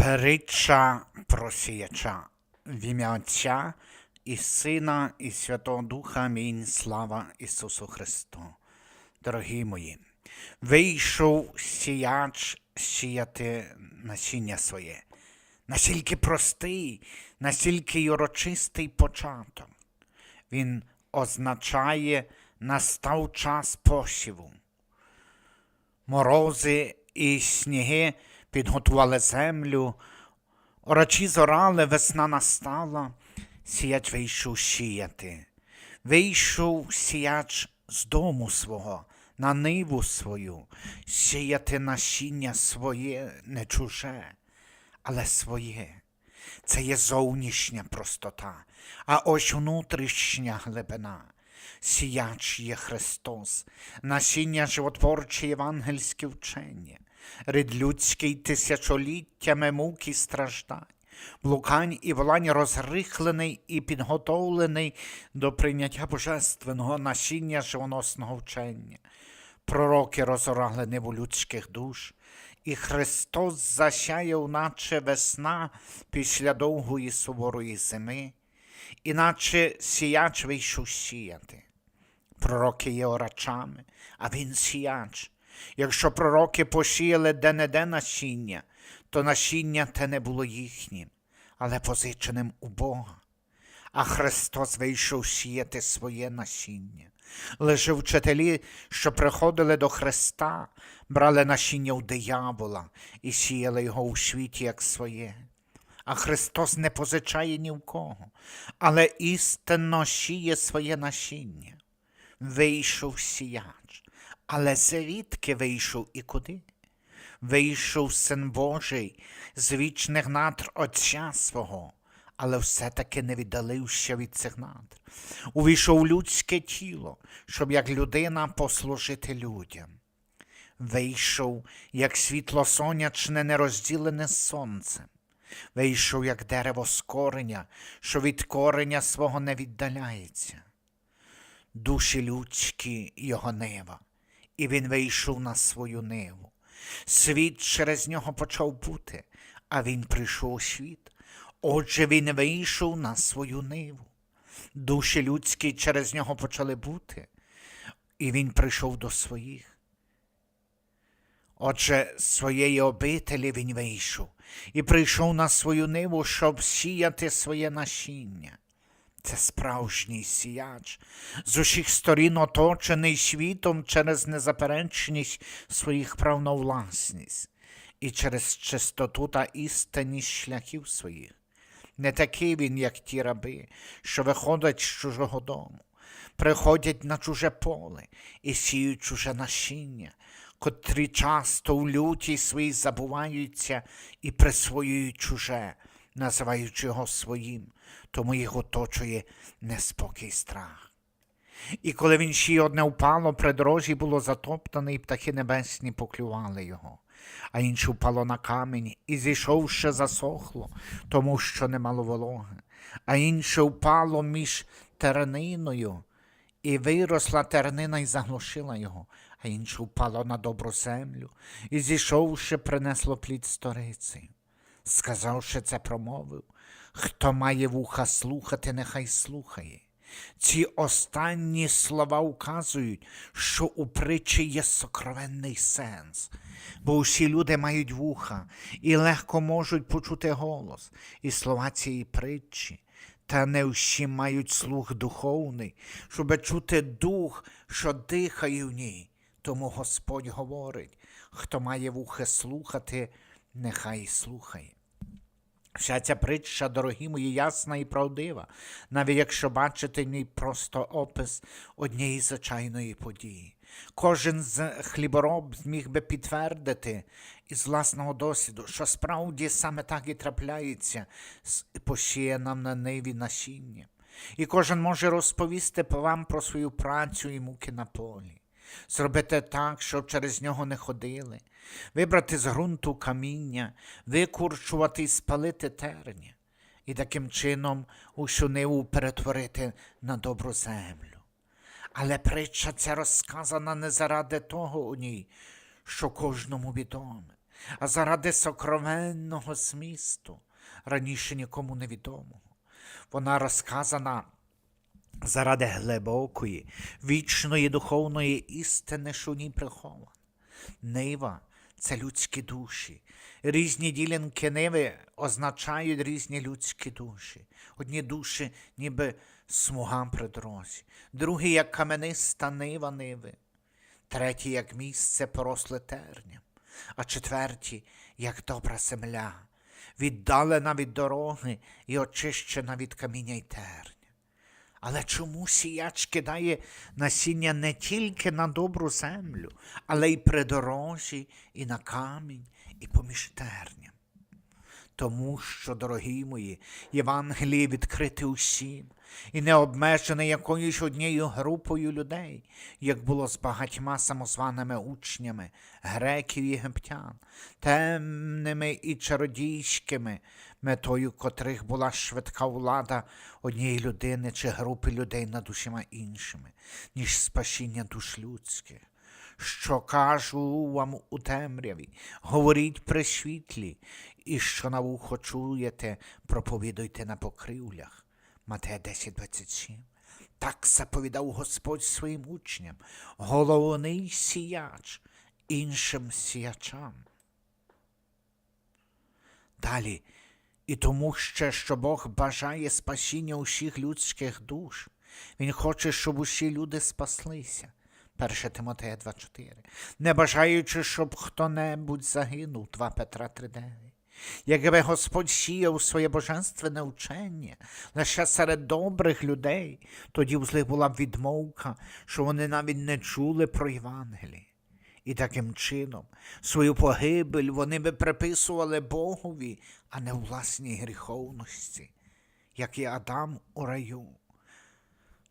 Притча про сіяча в ім'я Отця і Сина, і Святого Духа. Амінь. Слава Ісусу Христу. Дорогі мої, вийшов сіяч сіяти насіння своє. Настільки простий, настільки урочистий початок. Він означає настав час посіву. Морози і сніги підготували землю, орачі зорали, весна настала, сіяч вийшов сіяти. Вийшов сіяч з дому свого, на ниву свою, сіяти насіння своє, не чуже, але своє. Це є зовнішня простота, а ось внутрішня глибина. Сіяч є Христос, насіння животворче євангельське вчення, рід людський тисячоліттями мук і страждань, блукань і волань розрихлений і підготовлений до прийняття божественного насіння живоносного вчення. Пророки розорали небо людських душ, і Христос засяяв, наче весна після довгої суворої зими, іначе сіяч вийшов сіяти. Пророки є орачами, а він сіяч. Якщо пророки посіяли де-не-де насіння, то насіння те не було їхнім, але позиченим у Бога. А Христос вийшов сіяти своє насіння. Лише вчителі, що приходили до Христа, брали насіння у диявола і сіяли його у світі як своє. А Христос не позичає ні в кого, але істинно сіє своє насіння. Вийшов сіяч, але звідки вийшов і куди? Вийшов син Божий з вічних надр Отця свого, але все-таки не віддалився від цих надр. Увійшов людське тіло, щоб як людина послужити людям. Вийшов, як світло сонячне, нерозділене сонцем. Вийшов, як дерево з кореня, що від кореня свого не віддаляється. Душі людські його нива, і він вийшов на свою ниву. Світ через нього почав бути, а він прийшов у світ. Отже, він вийшов на свою ниву. Душі людські через нього почали бути, і він прийшов до своїх. Отже, з своєї обителі він вийшов і прийшов на свою ниву, щоб сіяти своє насіння. Це справжній сіяч, з усіх сторін оточений світом через незаперечність своїх прав на власність і через чистоту та істинність шляхів своїх. Не такий він, як ті раби, що виходять з чужого дому, приходять на чуже поле і сіють чуже насіння, котрі часто в люті своїй забуваються і присвоюють чуже, називаючи його своїм, тому їх оточує неспокій страх. І коли він ще одне впало, при дорожі було затоптане, і птахи небесні поклювали його, а інше впало на камінь і зійшовши засохло, тому що не мало вологи, а інше впало між терниною, і виросла тернина і заглушила його, а інше впало на добру землю, і зійшовши, принесло плід сториці. Сказавши це, промовив, хто має вуха слухати, нехай слухає. Ці останні слова вказують, що у притчі є сокровенний сенс, бо усі люди мають вуха і легко можуть почути голос і слова цієї притчі. Та не всі мають слух духовний, щоб чути дух, що дихає в ній. Тому Господь говорить, хто має вухи слухати, нехай слухає. Вся ця притча, дорогі мої, ясна і правдива, навіть якщо бачите в ній просто опис однієї звичайної події. Кожен з хлібороб зміг би підтвердити із власного досвіду, що справді саме так і трапляється, посіє нам на ниві насіння. І кожен може розповісти вам про свою працю і муки на полі. Зробити так, щоб через нього не ходили, вибрати з ґрунту каміння, викурчувати і спалити терня, і таким чином усю ниву перетворити на добру землю. Але притча ця розказана не заради того у ній, що кожному відоме. а заради сокровенного змісту, раніше нікому невідомого. Вона розказана заради глибокої, вічної духовної істини, що в ній прихована. Нива це людські душі. Різні ділянки ниви означають різні людські душі. Одні душі, ніби смуга при дорозі, другі, як камениста нива ниви, треті, як місце поросле терням, а четверті, як добра земля, віддалена від дороги і очищена від каміння й терня. Але чому сіяч кидає насіння не тільки на добру землю, але й при дорозі, і на камінь, і поміж терням? Тому що, дорогі мої, Євангеліє відкрите усім і не обмежене якоюсь однією групою людей, як було з багатьма самозваними учнями, греків і єгиптян, темними і чародійськими, метою котрих була швидка влада однієї людини чи групи людей над усіма іншими, ніж спасіння душ людських що кажу вам у темряві, говоріть при світлі, і що на вухо чуєте, проповідуйте на покривлях. Матея 10.27. Так заповідав Господь своїм учням, головний сіяч іншим сіячам. Далі, і тому ще, що Бог бажає спасіння усіх людських душ. Він хоче, щоб усі люди спаслися. 1 Тимотея 2.4. Не бажаючи, щоб хто-небудь загинув, 2 Петра 3.9. Якби Господь сіяв своє божественне учення лише серед добрих людей, тоді в злих була б відмовка, що вони навіть не чули про Євангеліє. І таким чином свою погибель вони би приписували Богові, а не власній гріховності, як і Адам у раю.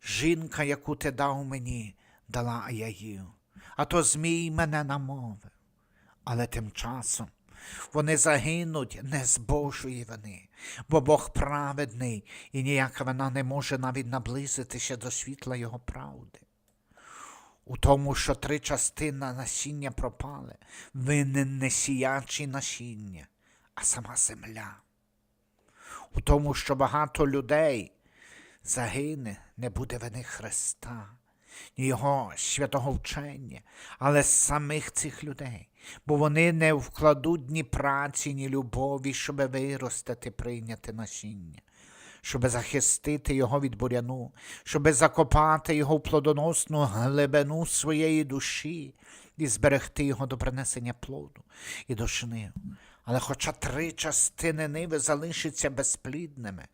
Жінка, яку ти дав мені, дала я їм, а то Змій мене намовив. Але тим часом вони загинуть не з Божої вини, бо Бог праведний, і ніяка вина не може навіть наблизитися до світла Його правди. У тому, що три частини насіння пропали, винен не сіячі насіння, а сама земля. У тому, що багато людей загине, не буде вини Христа ні його святого вчення, але самих цих людей, бо вони не вкладуть ні праці, ні любові, щоби виростити, прийняти насіння, щоби захистити його від буряну, щоби закопати його в плодоносну глибину своєї душі і зберегти його до принесення плоду і до жнив. Але хоча три частини ниви залишаться безплідними,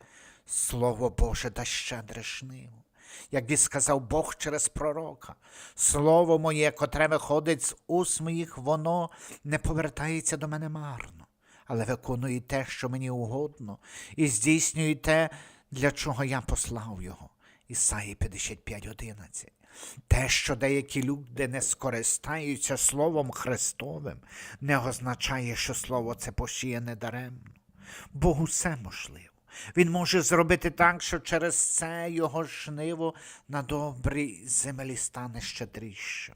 Слово Боже дасть щедре жниво як і сказав Бог через пророка. Слово моє, котре виходить з уст моїх, воно не повертається до мене марно, але виконує те, що мені угодно, і здійснює те, для чого я послав його. Ісаї 55.11. Те, що деякі люди не скористаються Словом Христовим, не означає, що Слово це посіяне даремно. Богу все можливо. Він може зробити так, що через це його жниво на добрій землі стане щедрішим.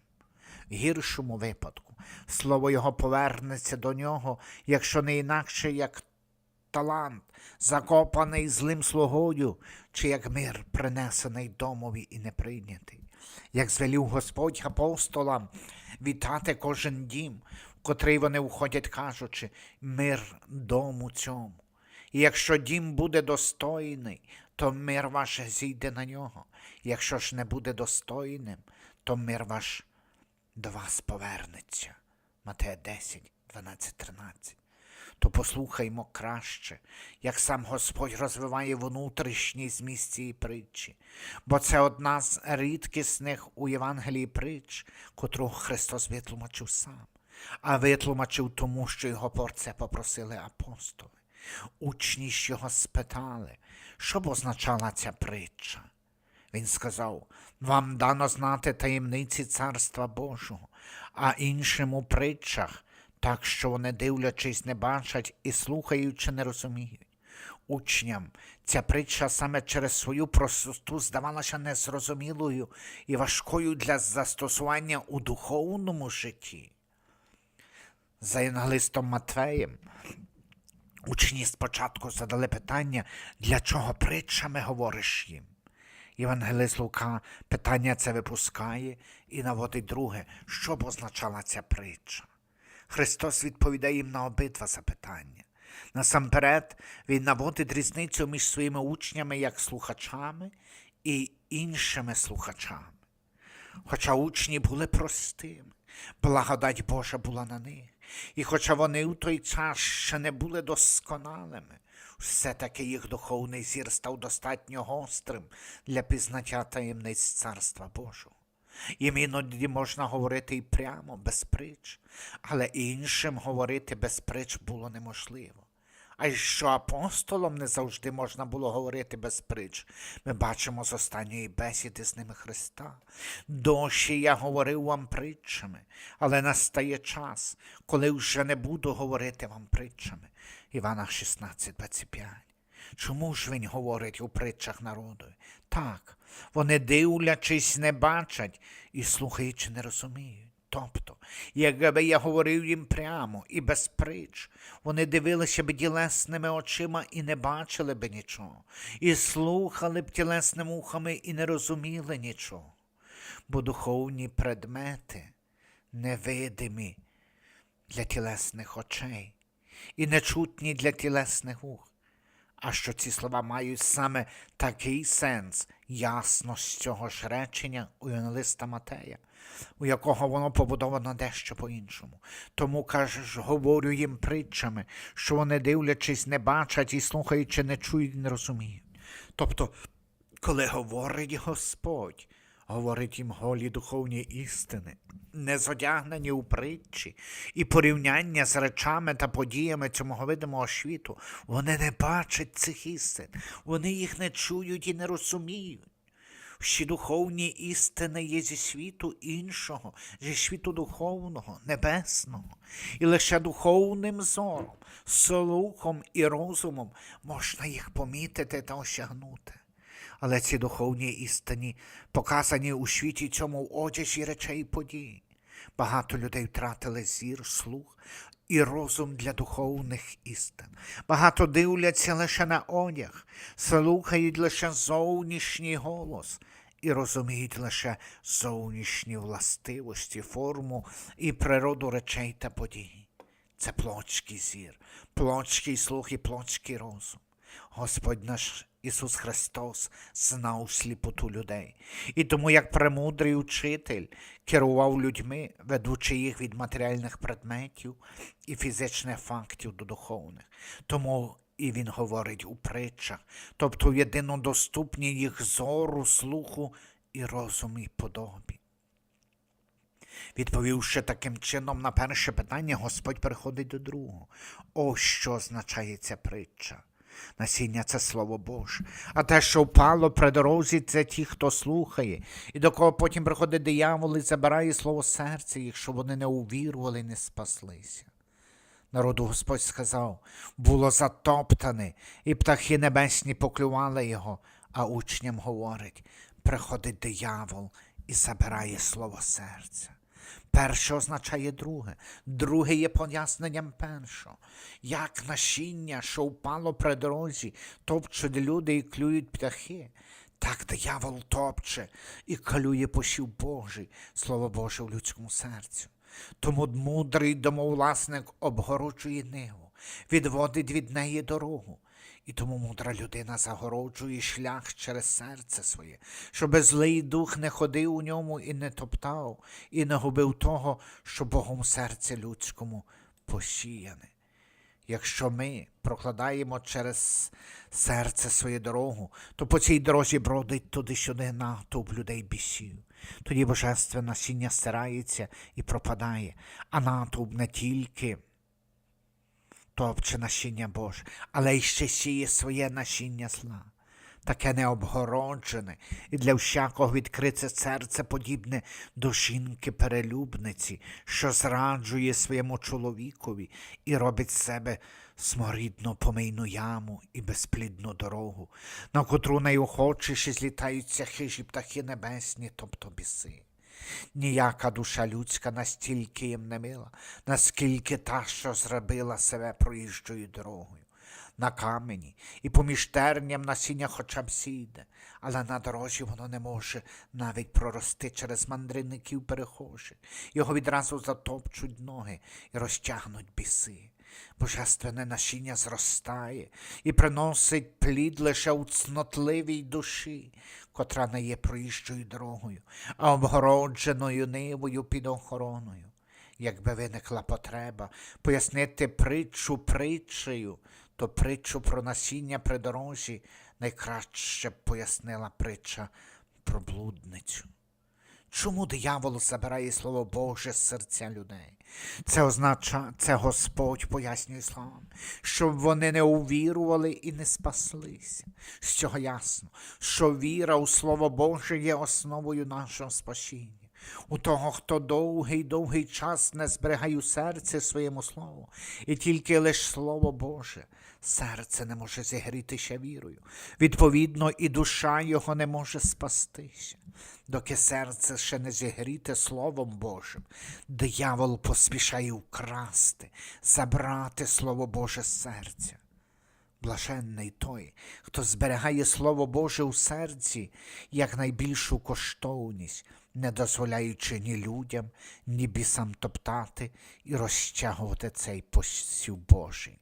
Гіршому випадку слово його повернеться до нього, якщо не інакше, як талант, закопаний злим слугою, чи як мир, принесений домові і не прийнятий. Як звелів Господь апостолам вітати кожен дім, в котрий вони входять, кажучи, мир дому цьому. І якщо дім буде достойний, то мир ваш зійде на нього. Якщо ж не буде достойним, то мир ваш до вас повернеться. Матея 10, 12, 13. То послухаймо краще, як сам Господь розвиває внутрішній зміст цієї притчі, бо це одна з рідкісних у Євангелії притч, котру Христос витлумачив сам, а витлумачив тому, що його про це попросили апостоли. Учні ж його спитали, що б означала ця притча. Він сказав вам дано знати таємниці Царства Божого, а іншим у притчах, так що вони, дивлячись, не бачать і слухаючи, не розуміють. Учням ця притча саме через свою простоту здавалася незрозумілою і важкою для застосування у духовному житті. За євангелистом Матвеєм учні спочатку задали питання, для чого притчами говориш їм. Євангелист Лука питання це випускає і наводить друге, що б означала ця притча. Христос відповідає їм на обидва запитання. Насамперед, Він наводить різницю між своїми учнями як слухачами і іншими слухачами. Хоча учні були простими, благодать Божа була на них, і хоча вони у той час ще не були досконалими, все-таки їх духовний зір став достатньо гострим для пізнаття таємниць Царства Божого. Їм іноді можна говорити і прямо, без притч, але іншим говорити без притч було неможливо. А й що апостолам не завжди можна було говорити без притч. Ми бачимо з останньої бесіди з ними Христа. Дощі я говорив вам притчами, але настає час, коли вже не буду говорити вам притчами. Івана 16, 25. Чому ж він говорить у притчах народу? Так, вони дивлячись, не бачать і слухаючи, не розуміють. Тобто, якби я говорив їм прямо і без притч, вони дивилися б тілесними очима і не бачили б нічого, і слухали б тілесними ухами і не розуміли нічого. Бо духовні предмети невидимі для тілесних очей і нечутні для тілесних ух. А що ці слова мають саме такий сенс, ясно з цього ж речення у Євангелиста Матея, у якого воно побудовано дещо по-іншому. Тому, кажеш, говорю їм притчами, що вони, дивлячись, не бачать і слухаючи, не чують, не розуміють. Тобто, коли говорить Господь, говорить їм голі духовні істини, не зодягнені у притчі, і порівняння з речами та подіями цього видимого світу, вони не бачать цих істин, вони їх не чують і не розуміють. Всі духовні істини є зі світу іншого, зі світу духовного, небесного. І лише духовним зором, слухом і розумом можна їх помітити та осягнути. Але ці духовні істини показані у світі цьому в одязі речей подій. Багато людей втратили зір, слух і розум для духовних істин. Багато дивляться лише на одяг, слухають лише зовнішній голос і розуміють лише зовнішні властивості, форму і природу речей та подій. Це плотський зір, плотський слух і плотський розум. Господь наш Ісус Христос знав сліпоту людей. І тому, як премудрий учитель керував людьми, ведучи їх від матеріальних предметів і фізичних фактів до духовних. Тому і він говорить у притчах, тобто в єдинодоступні їх зору, слуху і розуму і подобі. Відповівши таким чином на перше питання, Господь переходить до другого. Ось що означає ця притча. Насіння це слово Боже, а те, що впало при дорозі, це ті, хто слухає, і до кого потім приходить диявол і забирає слово серця їх, щоб вони не увірували і не спаслися. Народу Господь сказав, було затоптане, і птахи небесні поклювали його, а учням говорить, приходить диявол і забирає слово серця. Перше означає друге, друге є поясненням першого. Як насіння, що впало при дорозі, топчуть люди і клюють птахи, так диявол топче і клює посів Божий, слово Боже в людському серцю. Тому мудрий домовласник обгороджує ниву, відводить від неї дорогу. І тому мудра людина загороджує шлях через серце своє, щоби злий дух не ходив у ньому і не топтав, і не губив того, що Богом серце людському посіяне. Якщо ми прокладаємо через серце свою дорогу, то по цій дорозі бродить туди-сюди натовп людей бісів. Тоді божественне насіння стирається і пропадає, а натовп не тільки топче насіння Боже, але й ще сіє своє насіння зла. Таке необгороджене і для всякого відкрите серце подібне до жінки перелюбниці, що зраджує своєму чоловікові і робить себе сморідну помийну яму і безплідну дорогу, на котру найохочіше злітаються хижі птахи небесні, тобто біси. Ніяка душа людська настільки їм не мила, наскільки та, що зробила себе проїжджою дорогою. На камені і поміж терням насіння хоча б сіде, але на дорожі воно не може навіть прорости через мандрівників перехожих. Його відразу затопчуть ноги і розтягнуть біси. Божественне насіння зростає і приносить плід лише у цнотливій душі, котра не є проїжджою дорогою, а обгородженою нивою під охороною. Якби виникла потреба пояснити притчу притчею, то притчу про насіння при дорожі найкраще б пояснила притча про блудницю. Чому диявол забирає слово Боже з серця людей? Це означає, це Господь пояснює словам, щоб вони не увірували і не спаслися. З цього ясно, що віра у Слово Боже є основою нашого спасіння. У того, хто довгий довгий час не зберігає у серці своєму слову, і тільки лиш Слово Боже, серце не може зігрітися вірою. Відповідно, і душа його не може спастися. Доки серце ще не зігріте Словом Божим, диявол поспішає вкрасти, забрати Слово Боже з серця. Блаженний той, хто зберігає Слово Боже у серці як найбільшу коштовність, не дозволяючи ні людям, ні бісам топтати і розтягувати цей посів Божий.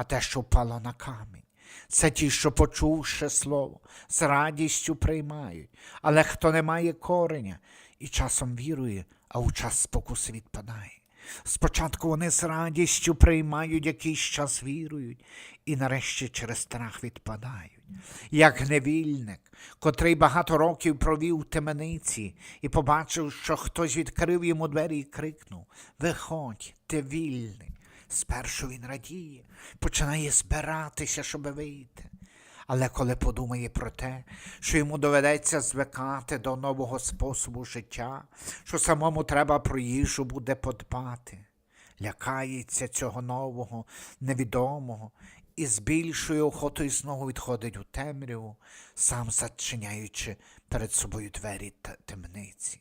А те, що впало на камінь, це ті, що, почувши слово, з радістю приймають, але хто не має кореня і часом вірує, а у час спокуси відпадає. Спочатку вони з радістю приймають якийсь час вірують, і нарешті через страх відпадають. Як невільник, котрий багато років провів у темениці і побачив, що хтось відкрив йому двері і крикнув Виходь, ти вільний. Спершу він радіє, починає збиратися, щоб вийти. Але коли подумає про те, що йому доведеться звикати до нового способу життя, що самому треба про їжу буде подбати, лякається цього нового, невідомого і з більшою охотою знову відходить у темряву, сам зачиняючи перед собою двері та темниці.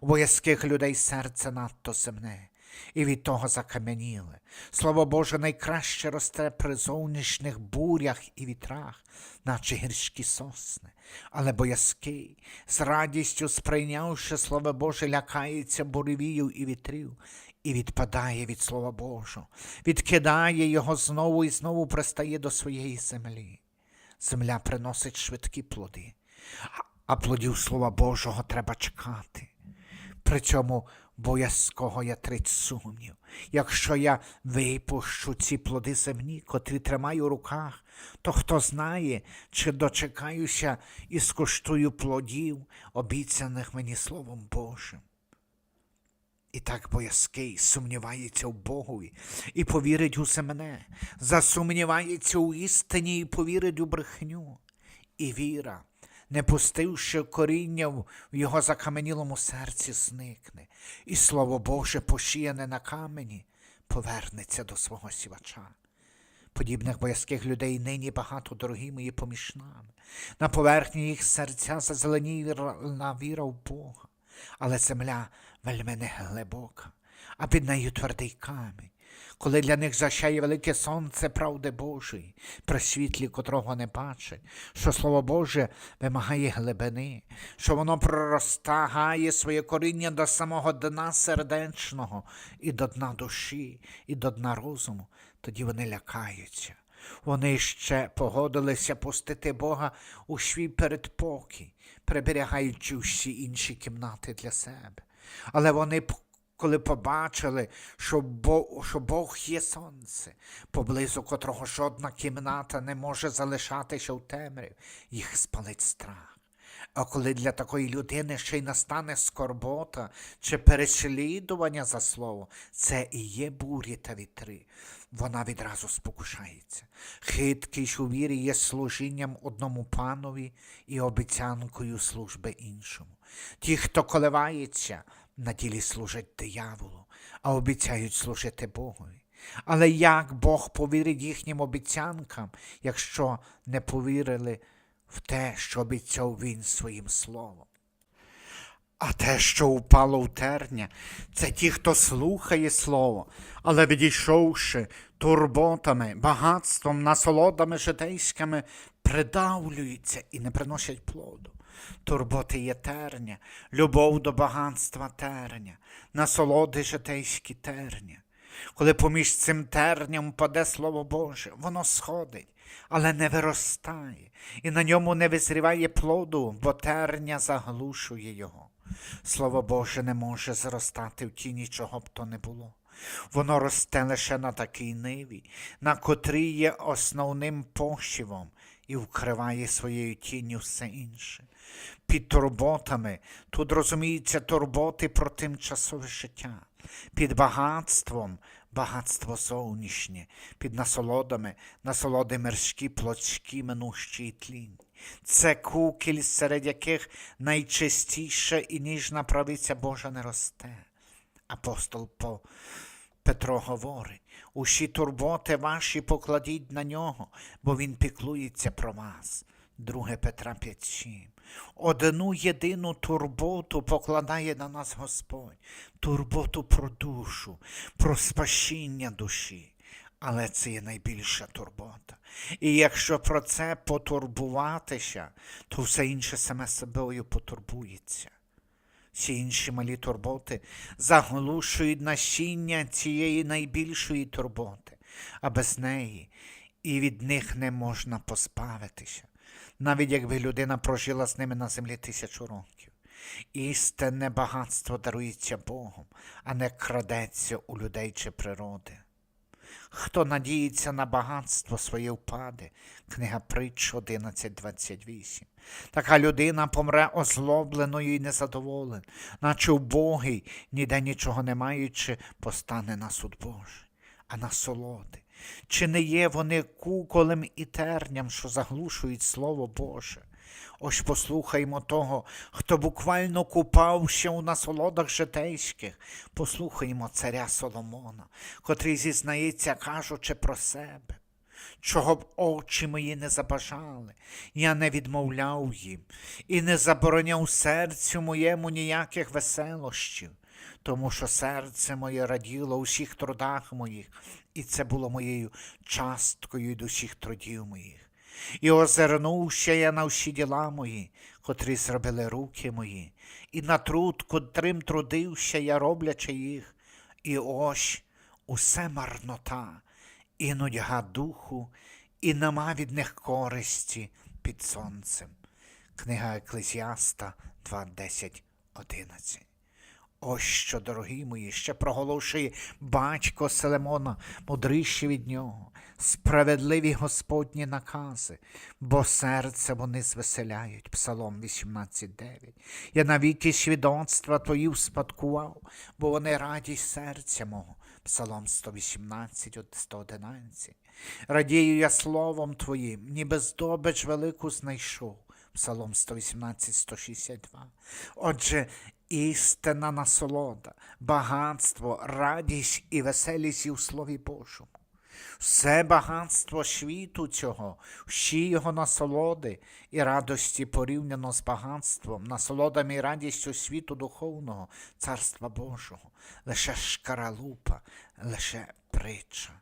У боязких людей серце надто земне, і від того закам'яніле. Слово Боже найкраще росте при зовнішніх бурях і вітрах, наче гірські сосни. Але боязкий, з радістю сприйнявши Слово Боже, лякається буревію і вітрів, і відпадає від Слова Божого, відкидає його знову і знову пристає до своєї землі. Земля приносить швидкі плоди, а плодів Слова Божого треба чекати. При цьому боязкого я трить сумнів. Якщо я випущу ці плоди земні, котрі тримаю у руках, то хто знає, чи дочекаюся і скуштую плодів, обіцяних мені Словом Божим. І так боязкий сумнівається в Богові і повірить у мене, засумнівається у істині і повірить у брехню. І віра, не пустивши коріння в його закаменілому серці, зникне, і слово Боже, пошіяне на камені, повернеться до свого сівача. Подібних боязких людей нині багато, дорогі мої поміж нами. На поверхні їх серця зазеленіла віра в Бога, але земля вельми не глибока, а під нею твердий камінь. Коли для них зашає велике сонце правди Божої, при світлі котрого не бачать, що Слово Боже вимагає глибини, що воно проростагає своє коріння до самого дна сердечного, і до дна душі, і до дна розуму, тоді вони лякаються. Вони ще погодилися пустити Бога у свій передпокій, приберігаючи всі інші кімнати для себе. Але вони, коли побачили, що Бог, що Бог є сонце, поблизу котрого жодна кімната не може залишатися в темряві, їх спалить страх. А коли для такої людини ще й настане скорбота чи переслідування за слово, це і є бурі та вітри. Вона відразу спокушається. Хиткість у вірі є служінням одному панові і обіцянкою служби іншому. Ті, хто коливається, на ділі служать дияволу, а обіцяють служити Богові. Але як Бог повірить їхнім обіцянкам, якщо не повірили в те, що обіцяв він своїм словом? А те, що упало в терня, це ті, хто слухає слово, але відійшовши турботами, багатством, насолодами житейськими, придавлюються і не приносять плоду. Турботи є терня, любов до багатства терня, насолоди житейські терня. Коли поміж цим терням паде Слово Боже, воно сходить, але не виростає, і на ньому не визріває плоду, бо терня заглушує його. Слово Боже не може зростати в тіні чого б то не було. Воно росте лише на такій ниві, на котрій є основним пошивом і вкриває своєю тінню все інше. Під турботами тут розуміються турботи про тимчасове життя, під багатством багатство зовнішнє, під насолодами насолоди мирські, плотські, минущі і тлінь. Це кукіль, серед яких найчистіша і ніжна правиця Божа не росте. Апостол по Петро говорить, усі турботи ваші покладіть на нього, бо він піклується про вас. 2 Петра 5.7. Одну єдину турботу покладає на нас Господь, турботу про душу, про спасіння душі. Але це є найбільша турбота. І якщо про це потурбуватися, то все інше саме собою потурбується. Всі інші малі турботи заглушують насіння цієї найбільшої турботи, а без неї і від них не можна позбавитися, навіть якби людина прожила з ними на землі тисячу років. Істинне багатство дарується Богом, а не крадеться у людей чи природи. Хто надіється на багатство своє впаде. Книга Притч 11.28. Така людина помре озлобленою і незадоволен, наче убогий, ніде нічого не маючи, постане на суд Божий, а насолоди. Чи не є вони куколем і терням, що заглушують Слово Боже? Ось послухаймо того, хто буквально купався у насолодах житейських. Послухаймо царя Соломона, котрий зізнається, кажучи про себе. Чого б очі мої не забажали, я не відмовляв їм і не забороняв серцю моєму ніяких веселощів, тому що серце моє раділо у всіх трудах моїх, і це було моєю часткою від усіх трудів моїх. І озирнувся я на всі діла мої, котрі зробили руки мої, і на труд, котрим трудився я, роблячи їх, і ось усе марнота, і нудьга духу, і нема від них користі під сонцем. Книга Еклезіаста 2.10, 11. Ось що, дорогі мої, ще проголошує батько Селемона, мудріші від нього, справедливі Господні накази, бо серце вони звеселяють. Псалом 18.9. Я навіки свідоцтва твої успадкував, бо вони радість серця мого. Псалом 118, 111. Радію я словом Твоїм, ніби здобич велику знайшов. Псалом 118, 162. Отже, істинна насолода, багатство, радість і веселість у Слові Божому. Все багатство світу цього, всі його насолоди і радості порівняно з багатством, насолодами і радістю світу духовного, Царства Божого, лише шкаралупа, лише притча.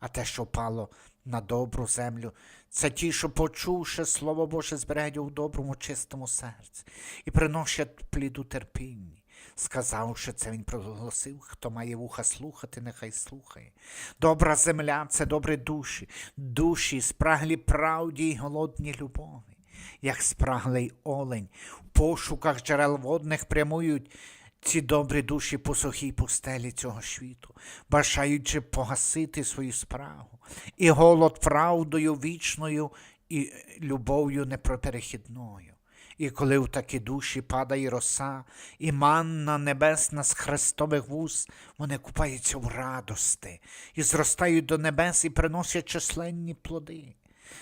А те, що впало на добру землю, це ті, що, почувши Слово Боже, зберігають у доброму, чистому серці і приносять плід у терпінні. Сказавши це, він проголосив, хто має вуха слухати, нехай слухає. Добра земля це добрі душі, душі, спраглі правді й голодні любові, як спраглий олень, в пошуках джерел водних прямують ці добрі душі по сухій пустелі цього світу, бажаючи погасити свою справу, і голод правдою вічною і любов'ю непроперехідною. І коли в такі душі падає роса, і манна небесна з хрестових вуз, вони купаються в радости і зростають до небес і приносять численні плоди.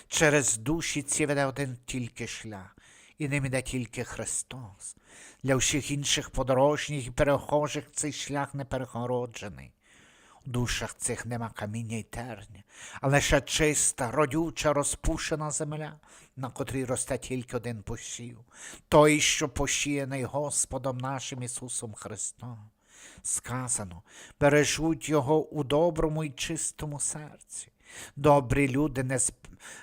Через душі ці веде один тільки шлях, і ним іде тільки Христос. Для всіх інших подорожніх і перехожих цей шлях не перегороджений. В душах цих нема каміння й терня, а лише чиста, родюча, розпушена земля, на котрій росте тільки один посів, той, що посіяний Господом нашим Ісусом Христом. Сказано, бережуть його у доброму і чистому серці. Добрі люди не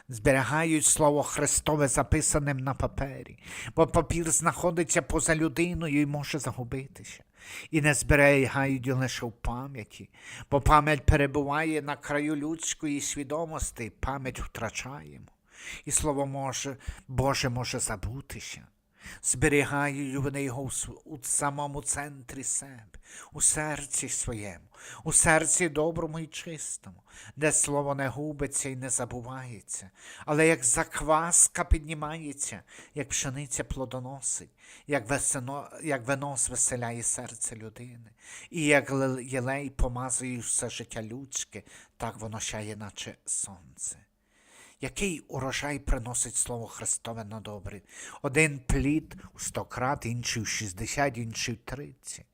зберігають слово Христове записаним на папері, бо папір знаходиться поза людиною і може загубитися. І не зберігають лише в пам'яті, бо пам'ять перебуває на краю людської свідомості, пам'ять втрачаємо. І слово може, Боже може забутися. Зберігають вони його у самому центрі себе, у серці своєму, у серці доброму і чистому, де слово не губиться і не забувається, але як закваска піднімається, як пшениця плодоносить, як, весено, як вино звеселяє серце людини, і як єлей помазує все життя людське, так воно сяє, наче сонце. Який урожай приносить слово Христове на добре? Один плід у сто крат, інший у шістдесят, інший в тридцять.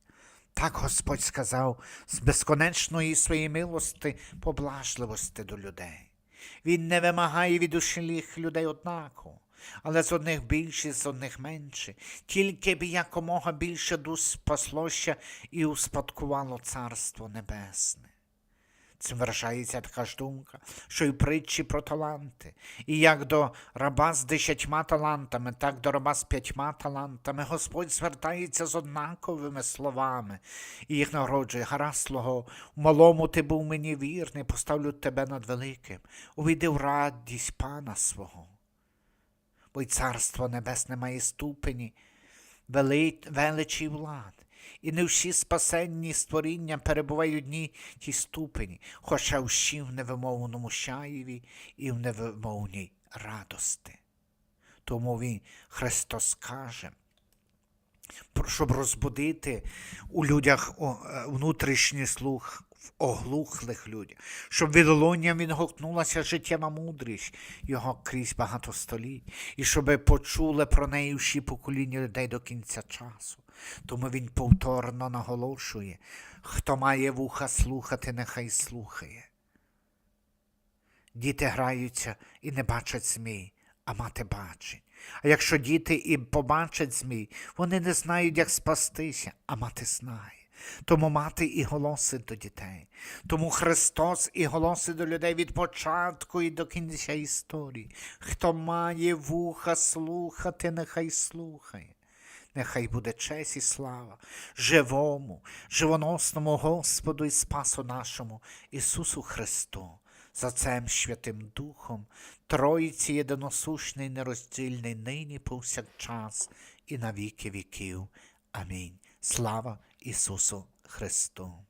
Так Господь сказав з безконечної своєї милости, поблажливості до людей. Він не вимагає від усіх людей однаково, але з одних більше, з одних менше, тільки б якомога більше душ спаслося і успадкувало Царство Небесне. Цим виражається така ж думка, що й притчі про таланти. І як до раба з десятьма талантами, так до раба з п'ятьма талантами Господь звертається з однаковими словами і їх нагороджує. Гаразд, слуго, в малому ти був мені вірний, поставлю тебе над великим. Увійди в радість пана свого. Бо й царство небесне має ступені, вели... величі й влад. І не всі спасенні створіння перебувають в одній тій ступені, хоча всі в невимовному щаєві і в невимовній радости. Тому він Христос каже, щоб розбудити у людях е, внутрішній слух в оглухлих людях, щоб відлунням відгукнулася життєва мудрість його крізь багато століть, і щоб почули про неї всі покоління людей до кінця часу. Тому він повторно наголошує, хто має вуха слухати, нехай слухає. Діти граються і не бачать змій, а мати бачить. А якщо діти і побачать змій, вони не знають, як спастися, а мати знає. Тому мати і голосить до дітей. Тому Христос і голосить до людей від початку і до кінця історії. Хто має вуха слухати, нехай слухає. Нехай буде честь і слава живому, живоносному Господу і Спасу нашому Ісусу Христу, за цим Святим Духом, Троїці єдиносушний, нероздільний нині повсякчас і на віки віків. Амінь. Слава Ісусу Христу!